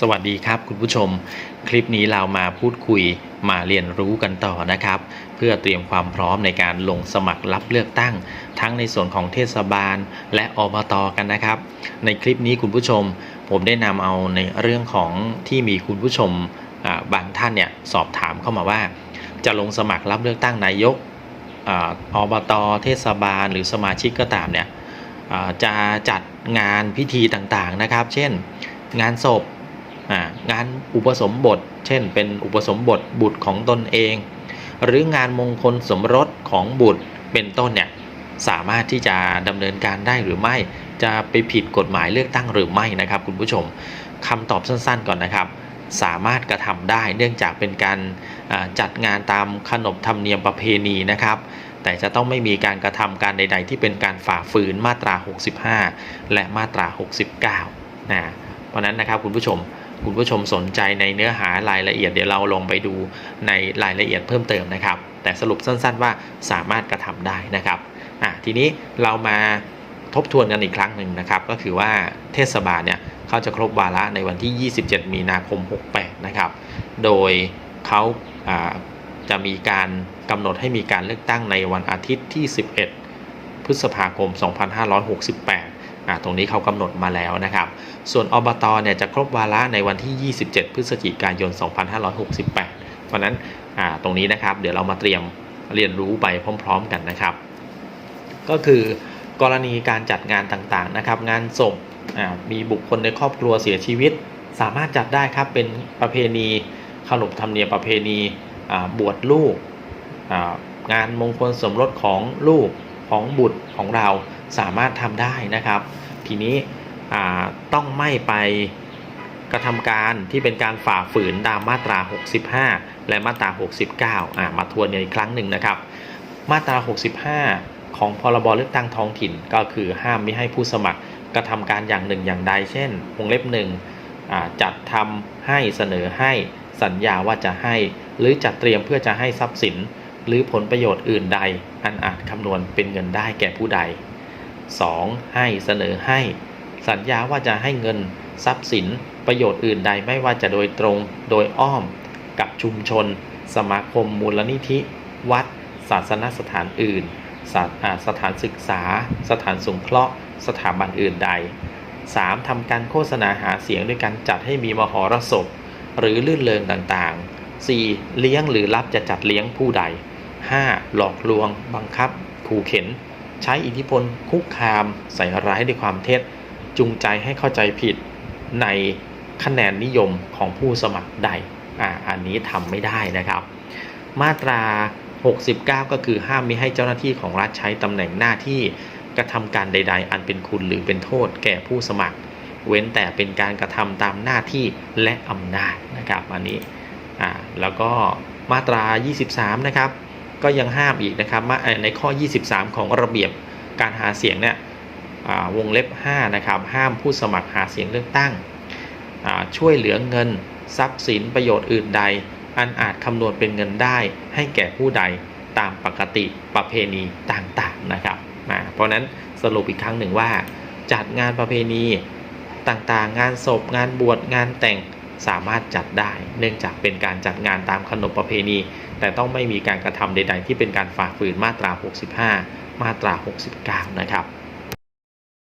สวัสดีครับคุณผู้ชม คลิปนี้เรามาพูดคุยมาเรียนรู้กันต่อนะครับ เพื่อเตรียมความพร้อมในการลงสมัครรับเลือกตั้ง ทั้งในส่วนของเทศบาลและอบตกันนะครับ ในคลิปนี้คุณผู้ชม ผมได้นำเอาในเรื่องของที่มีคุณผู้ชมบางท่านเนี่ยสอบถามเข้ามาว่า จะลงสมัครรับเลือกตั้งนายกอบตเทศบาล หรือสมาชิกก็ตามเนี่ยจะจัดงานพิธีต่างๆนะครับ เช่น งานศพ งานอุปสมบท เช่น เป็นอุปสมบทบุตรของตนเอง หรืองานมงคลสมรสของบุตรเป็นต้นเนี่ยสามารถที่จะดำเนินการได้หรือไม่ จะไปผิดกฎหมายเลือกตั้งหรือไม่นะครับคุณผู้ชมคำตอบสั้นๆก่อนนะครับ สามารถกระทำได้เนื่องจากเป็นการจัดงานตามขนบธรรมเนียมประเพณีนะครับ แต่จะต้องไม่มีการกระทำการใด ๆ ที่เป็นการฝ่าฝืนมาตรา 65 และมาตรา 69นะเพราะนั้นนะครับคุณผู้ชม คุณผู้ชมสนใจในเนื้อหารายละเอียดเดี๋ยวเราลงไปดูในรายละเอียดเพิ่มเติมนะครับ แต่สรุปสั้นๆว่าสามารถกระทำได้นะครับอะทีนี้เรามาทบทวนกันอีกครั้งหนึ่งนะครับ ก็คือว่าเทศบาลเนี่ยเขาจะครบวาระในวันที่ 27 มีนาคม 68 นะครับ โดยเขาจะมีการกำหนดให้มีการเลือกตั้งในวันอาทิตย์ที่ 11 พฤษภาคม 2568 ตรงนี้เขากำหนดมาแล้วนะครับ ส่วนอบตเนี่ยจะครบวาระในวันที่ 27 พฤศจิกายน 2568 เพราะนั้นตรงนี้นะครับ เดี๋ยวเรามาเตรียมเรียนรู้ไปพร้อม ๆ กันนะครับ ก็คือกรณีการจัดงานต่างๆนะครับ งานศพมีบุคคลในครอบครัวเสียชีวิต สามารถจัดได้ครับเป็นประเพณีขนบธรรมเนียมประเพณีบวชลูกงานมงคลสมรสของลูกของบุตรของเรา สามารถทำได้นะครับ ทีนี้ต้องไม่ไปกระทำการที่เป็นการฝ่าฝืนตามมาตรา 65 และมาตรา 69อ่ามาทวนอีกครั้งหนึ่งนะครับ มาตรา 65 ของพรบเลือกตั้งท้องถิ่นก็คือห้ามไม่ให้ผู้สมัครกระทำการอย่างหนึ่งอย่างใด เช่นวงเล็บหนึ่งจัดทำให้เสนอให้สัญญาว่าจะให้ หรือจัดเตรียมเพื่อจะให้ทรัพย์สิน หรือผลประโยชน์อื่นใด อันอาจคำนวณเป็นเงินได้แก่ผู้ใด 2. ให้เสนอให้ สัญญาว่าจะให้เงิน ทรัพย์สิน ประโยชน์อื่นใดไม่ว่าจะโดยตรง โดยอ้อม กับชุมชน สมาคมมูลนิธิ วัด ศาสนสถานอื่น สถาสถานศึกษา สถานสงเคราะห์ สถาบันอื่นใด 3. ทำการโฆษณาหาเสียงด้วยการจัดให้มีมหรสพ หรือลื่นเริงต่างๆ 4. เลี้ยงหรือรับจะจัดเลี้ยงผู้ใด 5. หลอกลวง บังคับขู่เข็น ใช้อิทธิพลคุกคามใส่ร้ายด้วยความเท็จ จูงใจให้เข้าใจผิดในคะแนนนิยมของผู้สมัครใดอ่าอันนี้ทำไม่ได้นะครับ มาตรา 69 ก็คือห้ามมิให้เจ้าหน้าที่ของรัฐใช้ตำแหน่งหน้าที่กระทำการใด ๆ อันเป็นคุณหรือเป็นโทษแก่ผู้สมัคร เว้นแต่เป็นการกระทำตามหน้าที่และอำนาจนะครับ อันนี้อ่าแล้วก็มาตรา 23 นะครับ ก็ยังห้ามอีกนะครับในข้อ 23 ของระเบียบการหาเสียงเนี่ยวงเล็บ5นะครับห้ามผู้สมัครหาเสียงเลือกตั้ง ช่วยเหลือเงิน ทรัพย์สินประโยชน์อื่นใด อันอาจคำนวณเป็นเงินได้ ให้แก่ผู้ใดตามปกติประเพณีต่างๆนะครับเพราะฉะนั้นสรุปอีกครั้งหนึ่งว่า จัดงานประเพณีต่างๆ งานศพงานบวชงานแต่ง สามารถจัดได้ เนื่องจากเป็นการจัดงานตามขนบประเพณี แต่ต้องไม่มีการกระทำใด ๆ ที่เป็นการฝ่าฝืนมาตรา 65 มาตรา 69 นะครับ